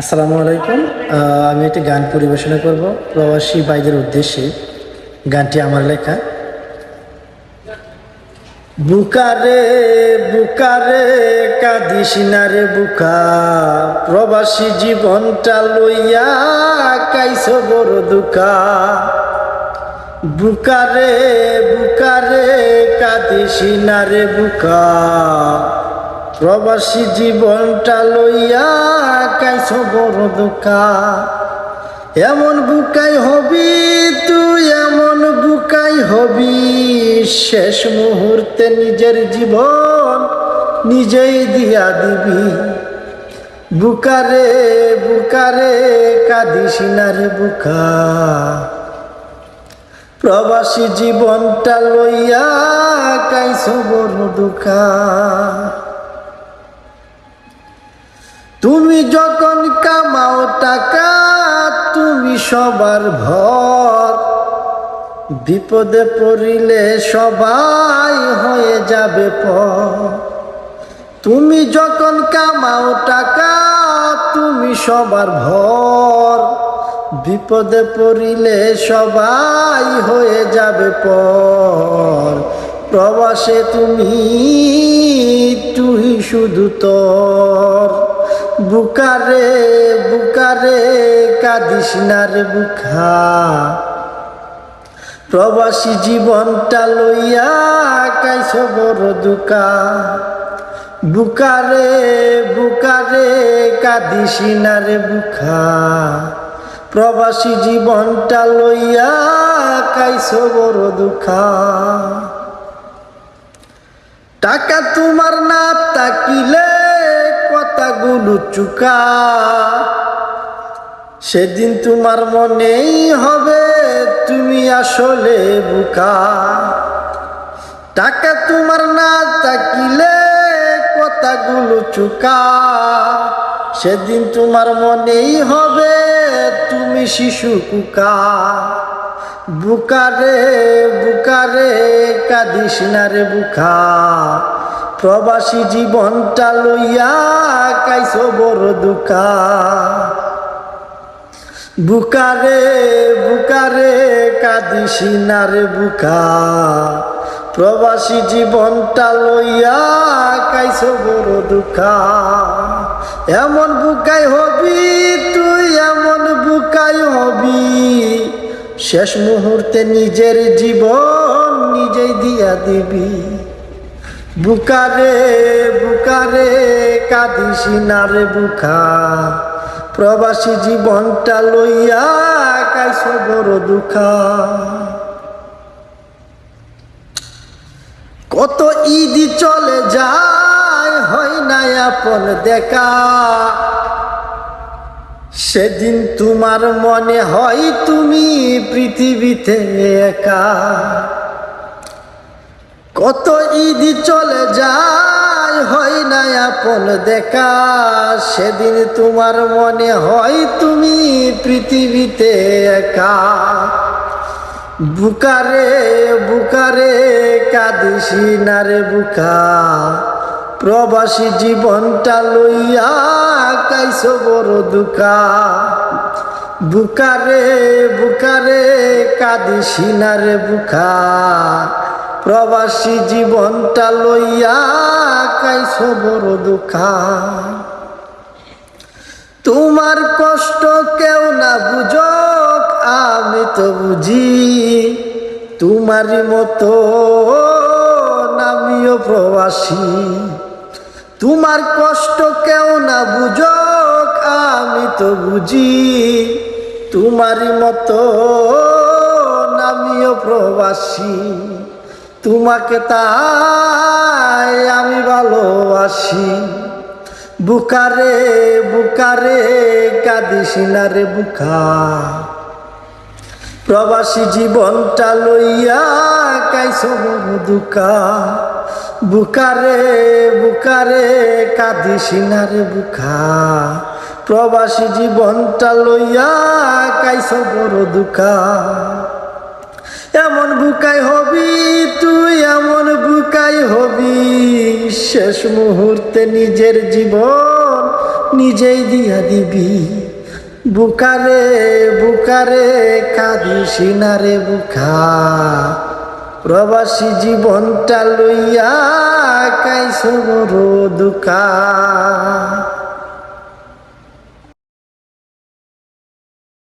আসসালামু আলাইকুম। আমি একটি গান পরিবেশনা করব। প্রবাসী বাইদের উদ্দেশ্যে গানটি আমার লেখা। বুকারে বুকারে কাঁদিস না রে বুকা। প্রবাসী জীবনটা লইয়া কাইছ বড় দুকা। বুকারে বুকারে কাঁদিস না রে বুকা। প্রবাসী জীবনটা লইয়া কাইছ বড় দুকা এমন বুকাই হবি তুই, এমন বুকাই হবি। শেষ মুহূর্তে নিজের জীবন নিজেই দিয়া দিবি। বুকারে বুকারে কাঁদিস না বুকা। প্রবাসী জীবনটা লইয়া কাইছ বড় দুকা তুমি যখন কামাও টাকা, তুমি সবার ভর। বিপদে পড়িলে সবাই হয়ে যাবে পর তুমি যখন কামাও টাকা, তুমি সবার ভর। বিপদে পড়িলে সবাই হয়ে যাবে পর প্রবাসে তুমি তুই শুধু তোর। বুকারে বুকারে কাঁদিস না রে বুখা প্রবাসী জীবনটা লইয়া কাইছ বড় দুকা। বুকারে বুকারে কাঁদিস না রে বুখা প্রবাসী জীবনটা লইয়া কাইছ বড় দুখা টাকা তোমার না তাকিলে কথাগুলো চুকা, সেদিন তোমার মনেই হবে তুমি আসলে বুকা। টাকা তোমার না তাকিলে কথাগুলো চুকা, সেদিন তোমার মনেই হবে তুমি শিশু কুকা। বুকারে বুকারে কাঁদিস না রে বুকা। প্রবাসী জীবনটা লইয়া কাইছ বড় দুকা। বুকারে বুকারে কাঁদিস না রে বুকা। প্রবাসী জীবনটা লইয়া কাইছ বড় দুকা। এমন বুকাই হবি, তুই এমন বুকাই হবি। শেষ মুহূর্তে নিজের জীবন নিজেই দিয়া দিবি। বুকারে বুকারে কাঁদিস রে বুকা। প্রবাসী জীবনটা লইয়া কাইছ বড় দুখা। কত ঈদ চলে যায়, হয় না আপন দেখা। সেদিন তোমার মনে হয় তুমি পৃথিবীতে একা। কত ঈদ চলে যায়, হয় না আপন দেখা? সেদিন তোমার মনে হয় তুমি পৃথিবীতে একা। বুকারে বুকারে কাঁদিসি না রে বুকা। প্রবাসী জীবনটা লইয়া কাইছ বড় দুকা। বুকারে বুকারে কাঁদিসি না রে বুকা। প্রবাসী জীবনটা লইয়া কাইছ বড় দুঃখা। তোমার কষ্ট কেউ না বুঝক, আমি তো বুঝি। তোমারই মতো নামিও প্রবাসী। তোমার কষ্ট কেউ না বুঝক, আমি তো বুঝি। তোমারই মতো নামিও প্রবাসী। তোমাকে তাই আমি ভালোবাসি। বুকারে বুকারে কাঁদিস না রে বুকা। প্রবাসী জীবনটা লইয়া কাইছ দুকা। বুকারে বুকারে কাঁদিস না রে বুকা। প্রবাসী জীবনটা লইয়া কাইছ বড় দুকা। এমন বুকাই হবি, তুই এমন বুকাই হবি। শেষ মুহূর্তে নিজের জীবন নিজেই দিয়া দিবি। বুকারে বুকারে কাঁদিস না রে বুকা। প্রবাসী জীবনটা লইয়া কাইছ বড় দুকা।